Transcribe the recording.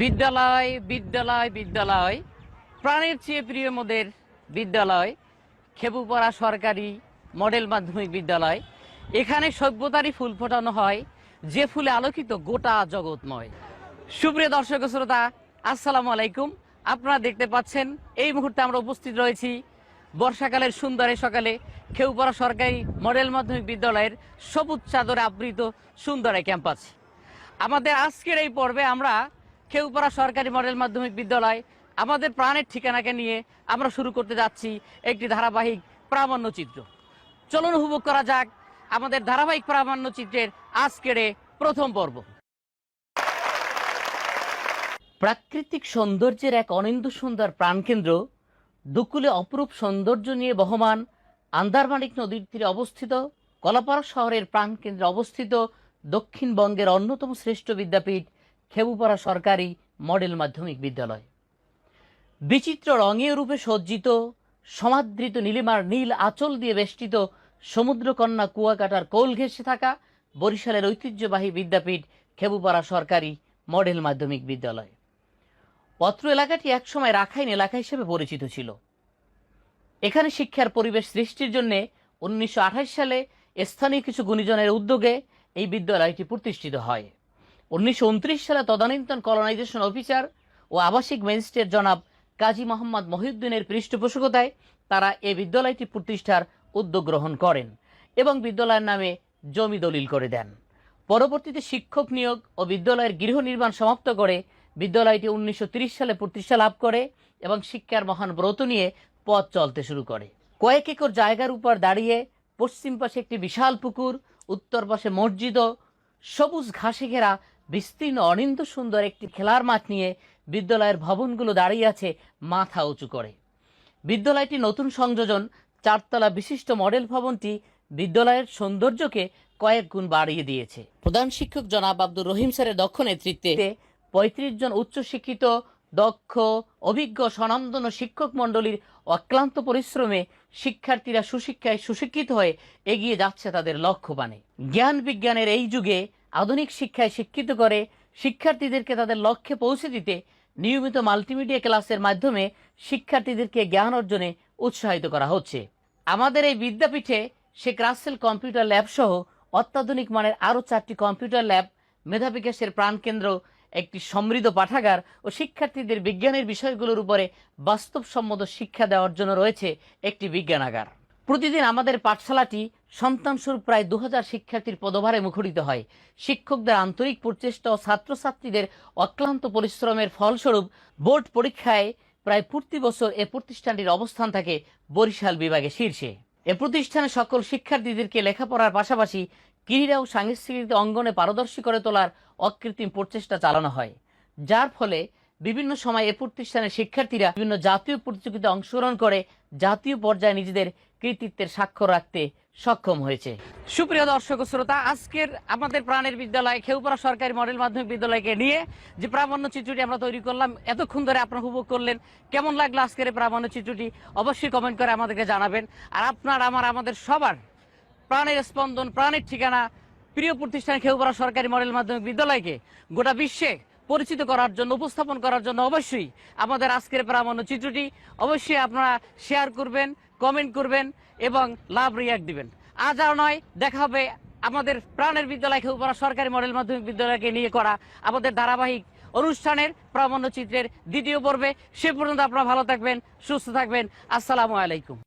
বিদ্যালয় বিদ্যালয় বিদ্যালয়। প্রাণের চেয়ে প্রিয় মোদের বিদ্যালয়, খেবুপাড়া সরকারি মডেল মাধ্যমিক বিদ্যালয়। এখানে সভ্যতারই ফুল ফোটানো হয়, যে ফুলে আলোকিত গোটা জগৎময়। সুপ্রিয় দর্শক শ্রোতা, আসসালামু আলাইকুম। আপনারা দেখতে পাচ্ছেন, এই মুহূর্তে আমরা উপস্থিত রয়েছি বর্ষাকালের সুন্দরে সকালে খেউপাড়া সরকারি মডেল মাধ্যমিক বিদ্যালয়ের সবুজ চাদরে আবৃত সুন্দর ক্যাম্পাস। আমাদের আজকের এই পর্বে আমরা খেউপাড়া সরকারি মডেল মাধ্যমিক বিদ্যালয়, আমাদের প্রাণের ঠিকানাকে নিয়ে আমরা শুরু করতে যাচ্ছি একটি ধারাবাহিক প্রামাণ্য চিত্র। চলুন উপভোগ করা যাক আমাদের ধারাবাহিক প্রামাণ্য চিত্রের আজকের প্রথম পর্ব। প্রাকৃতিক সৌন্দর্যের এক অনিন্দ সুন্দর প্রাণকেন্দ্র, দুকুলে অপরূপ সৌন্দর্য নিয়ে বহমান আন্দারমানিক নদীর তীরে অবস্থিত, কলাপাড়া শহরের প্রাণকেন্দ্রে অবস্থিত দক্ষিণবঙ্গের অন্যতম শ্রেষ্ঠ বিদ্যাপীঠ খেবুপাড়া সরকারি মডেল মাধ্যমিক বিদ্যালয়। বিচিত্র রঙে রূপে সজ্জিত, সমাদৃত নীলিমার নীল আঁচল দিয়ে বেষ্টিত সমুদ্রকন্যা কুয়াকাটার কোল ঘেঁষে থাকা বরিশালের ঐতিহ্যবাহী বিদ্যাপীঠ খেবুপাড়া সরকারি মডেল মাধ্যমিক বিদ্যালয়। পত্র এলাকাটি একসময় রাখাইন এলাকা হিসেবে পরিচিত ছিল। এখানে শিক্ষার পরিবেশ সৃষ্টির জন্য উনিশশো সালে স্থানীয় কিছু গুণীজনের উদ্যোগে এই বিদ্যালয়টি প্রতিষ্ঠিত হয়। উনিশশো উনত্রিশ সালে তদানীন্তন কলোনাইজেশন অফিসার ও আবাসিক ম্যাজিস্ট্রেট জনাব কাজী মোহাম্মদ মহিউদ্দিনের পৃষ্ঠপোষকতায় তারা এই বিদ্যালয়টি প্রতিষ্ঠার উদ্যোগ গ্রহণ করেন এবং বিদ্যালয়ের নামে জমি দলিল করে দেন। পরবর্তীতে শিক্ষক নিয়োগ ও বিদ্যালয়ের গৃহ নির্মাণ সমাপ্ত করে বিদ্যালয়টি উনিশশো ত্রিশ সালে প্রতিষ্ঠা লাভ করে এবং শিক্ষার মহান ব্রত নিয়ে পথ চলতে শুরু করে। কয়েক একর জায়গার উপর দাঁড়িয়ে পশ্চিম পাশে একটি বিশাল পুকুর, উত্তর পাশে মসজিদ সবুজ ঘাসে ঘেরা বিস্তীর্ণ অনিন্দ সুন্দর একটি খেলার মাঠ নিয়ে বিদ্যালয়ের ভবনগুলো দাঁড়িয়ে আছে মাথা উঁচু করে। বিদ্যালয়টি নতুন সংযোজন চারতলা বিশিষ্ট মডেল ভবনটি বিদ্যালয়ের সৌন্দর্যকে কয়েক গুণ বাড়িয়ে দিয়েছে। প্রধান শিক্ষক জনাব আব্দুর রহিম স্যারের দক্ষ নেতৃত্বে পঁয়ত্রিশ জন উচ্চশিক্ষিত দক্ষ অভিজ্ঞ স্বনামধন্য শিক্ষক মণ্ডলীর অক্লান্ত পরিশ্রমে শিক্ষার্থীরা সুশিক্ষায় সুশিক্ষিত হয়ে এগিয়ে যাচ্ছে তাদের লক্ষ্যবানে জ্ঞান বিজ্ঞানের এই যুগে আধুনিক শিক্ষায় শিক্ষিত করে শিক্ষার্থীদেরকে তাদের লক্ষ্যে পৌঁছে দিতে নিয়মিত মাল্টিমিডিয়া ক্লাসের মাধ্যমে শিক্ষার্থীদেরকে জ্ঞান অর্জনে উৎসাহিত করা হচ্ছে। আমাদের এই বিদ্যাপীঠে শেখ রাসেল কম্পিউটার ল্যাব সহ অত্যাধুনিক মানের আরও চারটি কম্পিউটার ল্যাব মেধা বিকাশের প্রাণকেন্দ্র, একটি সমৃদ্ধ পাঠাগার ও শিক্ষার্থীদের বিজ্ঞানের বিষয়গুলোর উপরে বাস্তবসম্মত শিক্ষা দেওয়ার জন্য রয়েছে একটি বিজ্ঞানাগার। প্রতিদিন আমাদের পাঠশালাটি সন্তান স্বরূপ প্রায় দু হাজার শিক্ষার্থীর পদভারে মুখরিত হয়। শিক্ষকদের আন্তরিক প্রচেষ্টা ও ছাত্রছাত্রীদের অক্লান্ত পরিশ্রমের ফলস্বরূপ বোর্ড পরীক্ষায় প্রায় প্রতি বছর এ প্রতিষ্ঠানটির অবস্থান থাকে বরিশাল বিভাগে শীর্ষে। এ প্রতিষ্ঠানে সকল শিক্ষার্থীদেরকে লেখাপড়ার পাশাপাশি ক্রীড়া ও সাংস্কৃতিক অঙ্গনে পারদর্শী করে তোলার অকৃত্রিম প্রচেষ্টা চালানো হয়। যার ফলে বিভিন্ন সময় এ প্রতিষ্ঠানের শিক্ষার্থীরা বিভিন্ন জাতীয় প্রতিযোগিতায় অংশগ্রহণ করে জাতীয় পর্যায়ে নিজেদের কৃতিত্বের স্বাক্ষর রাখতে সক্ষম হয়েছে। সুপ্রিয় দর্শক শ্রোতা, আজকের আমাদের প্রাণের বিদ্যালয় খেউপাড়া সরকারি মডেল মাধ্যমিক বিদ্যালয়কে নিয়ে যে প্রামাণ্য চিত্রটি আমরা তৈরি করলাম, এতক্ষণ ধরে আপনারা উপভোগ করলেন, কেমন লাগল আজকের এই প্রামাণ্য চিত্রটি অবশ্যই কমেন্ট করে আমাদেরকে জানাবেন। আর আপনার, আমার, আমাদের সবার প্রাণের স্পন্দন, প্রাণের ঠিকানা প্রিয় প্রতিষ্ঠান খেউপাড়া সরকারি মডেল মাধ্যমিক বিদ্যালয়কে গোটা বিশ্বে পরিচিত করার জন্য, উপস্থাপন করার জন্য অবশ্যই আমাদের আজকের প্রামাণ্য চিত্রটি অবশ্যই আপনারা শেয়ার করবেন। কমেন্ট করবেন এবং লাভ রিয়াক্ট দিবেন। আজ আর নয়, দেখা হবে আমাদের প্রাণের বিদ্যালয় খেউপাড়া সরকারি মডেল মাধ্যমিক বিদ্যালয়কে নিয়ে করা আমাদের ধারাবাহিক অনুষ্ঠানের প্রামাণ্য চিত্রের দ্বিতীয় পর্বে। সে পর্যন্ত আপনারা ভালো থাকবেন, সুস্থ থাকবেন। আসসালামু আলাইকুম।